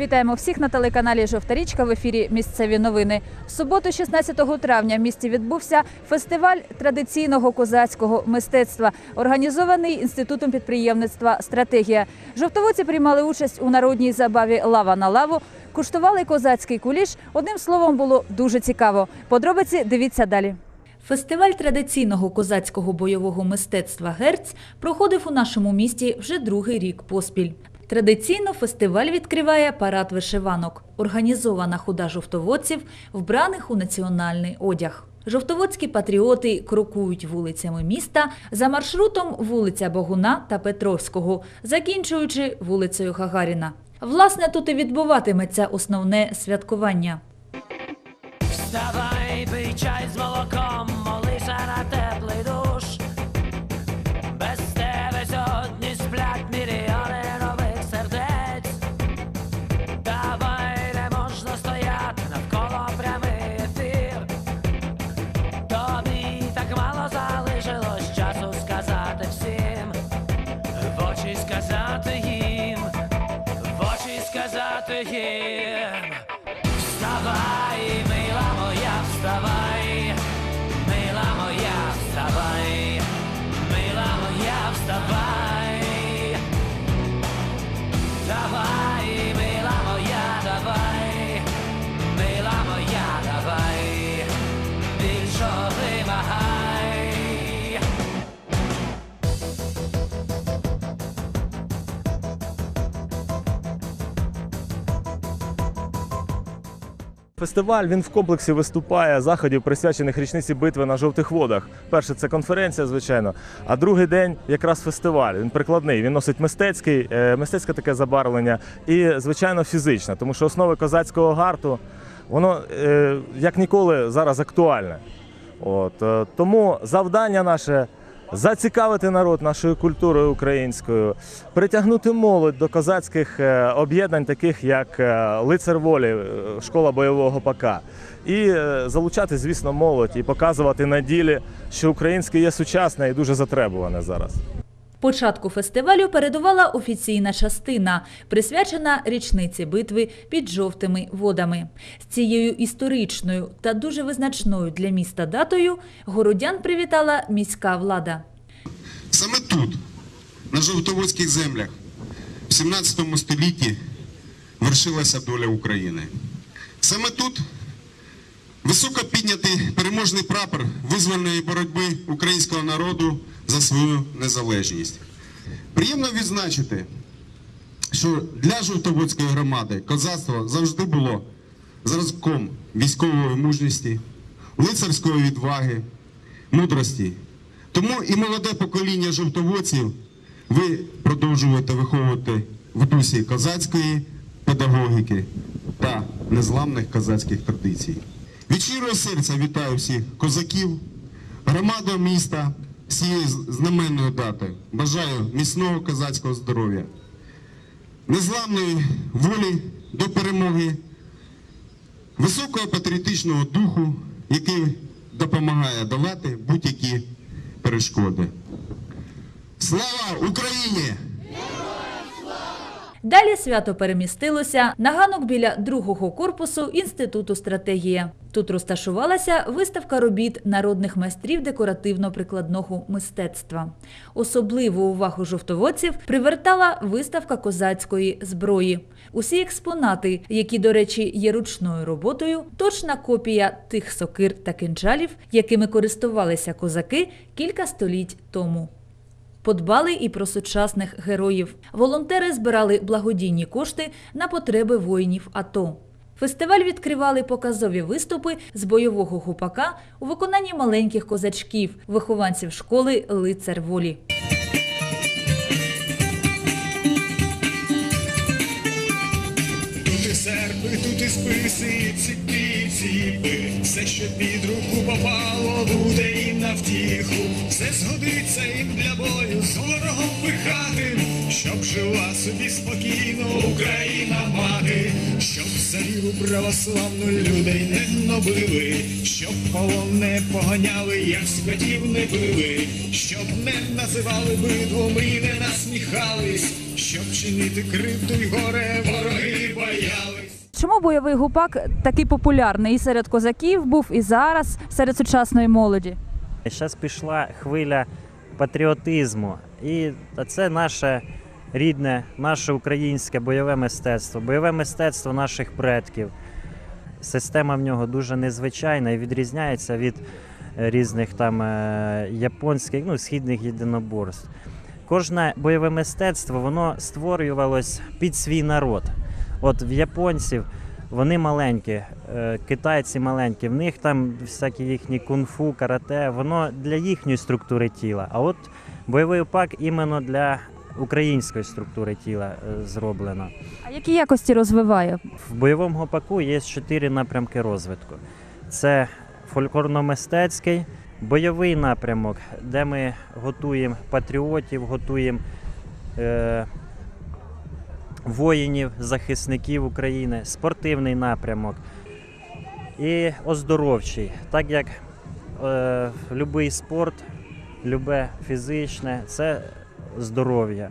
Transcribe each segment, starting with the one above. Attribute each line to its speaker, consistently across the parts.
Speaker 1: Вітаємо всіх на телеканалі Жовта річка в ефірі Місцеві новини. В суботу, 16 травня, в місті відбувся фестиваль традиційного козацького мистецтва, організований інститутом підприємництва Стратегія. Жовтоводці приймали участь у народній забаві Лава на лаву. Куштували козацький куліш. Одним словом, було дуже цікаво. Подробиці дивіться далі. Фестиваль традиційного козацького бойового мистецтва Герць проходив у нашому місті вже другий рік поспіль. Традиційно фестиваль відкриває парад вишиванок, організована худа жовтоводців, вбраних у національний одяг. Жовтоводські патріоти крокують вулицями міста за маршрутом вулиця Богуна та Петровського, закінчуючи вулицею Гагаріна. Власне, тут і відбуватиметься основне святкування.
Speaker 2: Вставай, to hear.
Speaker 3: Фестиваль він в комплексі виступає заходів, присвячених річниці битви на жовтих водах. Перше це конференція, звичайно. А другий день якраз фестиваль. Він прикладний. Він носить мистецький, е, мистецьке таке забарвлення і, звичайно, фізичне, тому що основи козацького гарту воно е, як ніколи зараз актуальне. От е, тому завдання наше. Зацікавити народ нашою культурою українською, притягнути молодь до козацьких е, об'єднань, таких як е, лицар волі, е, школа бойового ПАКа. і залучати, звісно, молодь і показувати на ділі, що українське є сучасне і дуже затребуване зараз.
Speaker 1: Початку фестивалю передувала офіційна частина, присвячена річниці битви під жовтими водами. З цією історичною та дуже визначною для міста датою городян привітала міська влада.
Speaker 4: Саме тут, на Жовтоводських землях, в 17 столітті вершилася доля України. Саме тут високо піднятий переможний прапор визвольної боротьби українського народу за свою незалежність. Приємно відзначити, що для Жовтоводської громади козацтво завжди було зразком військової мужності, лицарської відваги, мудрості. Тому і молоде покоління жовтоводців ви продовжуєте виховувати в дусі козацької педагогіки та незламних козацьких традицій. Від щирого серця вітаю всіх козаків, громаду міста з цією знаменною датою. Бажаю міцного козацького здоров'я, незламної волі до перемоги, високого патріотичного духу, який допомагає долати будь-які перешкоди. Слава Україні!
Speaker 1: Далі свято перемістилося на ганок біля другого корпусу інституту стратегія. Тут розташувалася виставка робіт народних майстрів декоративно-прикладного мистецтва. Особливу увагу жовтоводців привертала виставка козацької зброї. Усі експонати, які, до речі, є ручною роботою, точна копія тих сокир та кинджалів, якими користувалися козаки кілька століть тому. Подбали і про сучасних героїв. Волонтери збирали благодійні кошти на потреби воїнів АТО. Фестиваль відкривали показові виступи з бойового гупака у виконанні маленьких козачків, вихованців школи Лицар волі.
Speaker 5: І серпи, тут і списи, ціпі, ціпи, все, що під руку попало, буде їм на втіху, все згодиться собі спокійно Україна мати, щоб за віру православну людей не гнобили, щоб полон не поганяли, як скотів не били, щоб не називали бидвом і не насміхались, щоб чинити кривду й горе вороги боялись.
Speaker 1: чому бойовий гупак такий популярний і серед козаків був, і зараз серед сучасної молоді?
Speaker 6: Зараз пішла хвиля патріотизму, і це наше рідне, наше українське бойове мистецтво, бойове мистецтво наших предків. Система в нього дуже незвичайна і відрізняється від е, різних там е, японських, ну, східних єдиноборств. Кожне бойове мистецтво воно створювалось під свій народ. От в японців вони маленькі, е, китайці маленькі, в них там всякі їхні кунг-фу, карате, воно для їхньої структури тіла. А от бойовий пак іменно для української структури тіла е, зроблено.
Speaker 1: А які якості розвиває?
Speaker 6: В бойовому гопаку є чотири напрямки розвитку: це фольклорно-мистецький, бойовий напрямок, де ми готуємо патріотів, готуємо е, воїнів, захисників України, спортивний напрямок і оздоровчий, так як е, будь-який спорт, любе фізичне це здоров'я.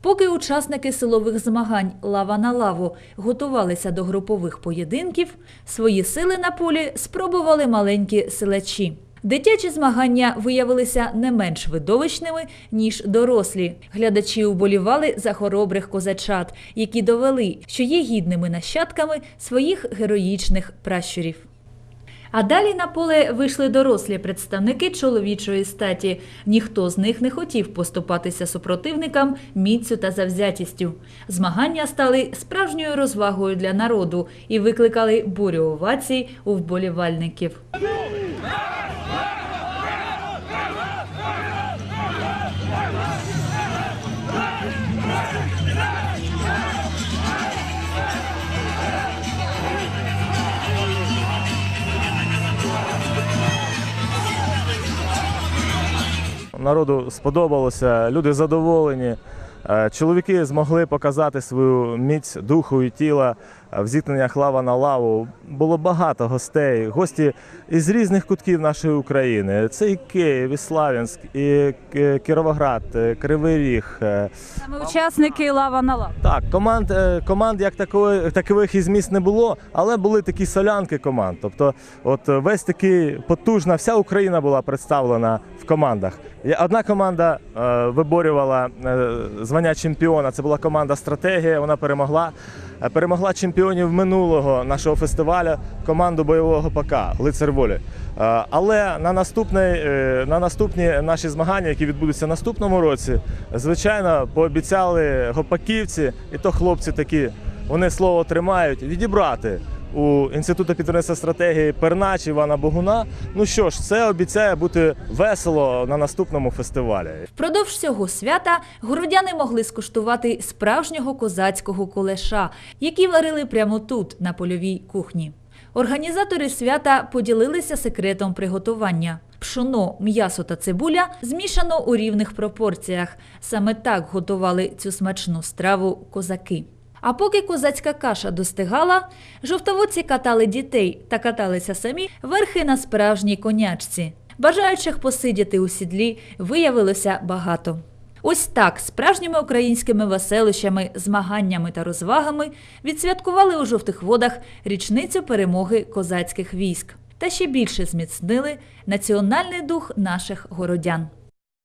Speaker 1: Поки учасники силових змагань лава на лаву готувалися до групових поєдинків, свої сили на полі спробували маленькі силачі. Дитячі змагання виявилися не менш видовищними, ніж дорослі. Глядачі уболівали за хоробрих козачат, які довели, що є гідними нащадками своїх героїчних пращурів. А далі на поле вийшли дорослі представники чоловічої статі. Ніхто з них не хотів поступатися супротивникам міцю та завзятістю. Змагання стали справжньою розвагою для народу і викликали бурю овацій у вболівальників.
Speaker 3: Народу сподобалося, люди задоволені. Е, Чоловіки змогли показати свою міць духу і тіла в зіткненнях лава на лаву. Було багато гостей, гості із різних кутків нашої України. Це і Київ, і Славянськ, і Кіровоград, е, Кривий Ріг. е,
Speaker 1: Саме учасники лава на лаву.
Speaker 3: так, команд, е, команд як такої, такових із міст не було, але були такі солянки команд. Тобто, от е, весь такий потужна, вся Україна була представлена в командах. Одна команда е, виборювала е, звання чемпіона. Це була команда Стратегія. Вона перемогла. Е, Перемогла чемпіонів минулого нашого фестивалю, команду бойового ПК Лицар волі. Е, Але на е, на наступні наші змагання, які відбудуться наступному році, звичайно, пообіцяли гопаківці, і то хлопці такі, вони слово тримають, відібрати у інституту підтримництва стратегії Пернач Івана Богуна. Ну що ж, це обіцяє бути весело на наступному фестивалі.
Speaker 1: Впродовж всього свята городяни могли скуштувати справжнього козацького кулеша, який варили прямо тут, на польовій кухні. Організатори свята поділилися секретом приготування. Пшоно, м'ясо та цибуля змішано у рівних пропорціях. Саме так готували цю смачну страву козаки. А поки козацька каша достигала, жовтоводці катали дітей та каталися самі верхи на справжній конячці. Бажаючих посидіти у сідлі виявилося багато. Ось так справжніми українськими веселищами, змаганнями та розвагами відсвяткували у жовтих водах річницю перемоги козацьких військ та ще більше зміцнили національний дух наших городян.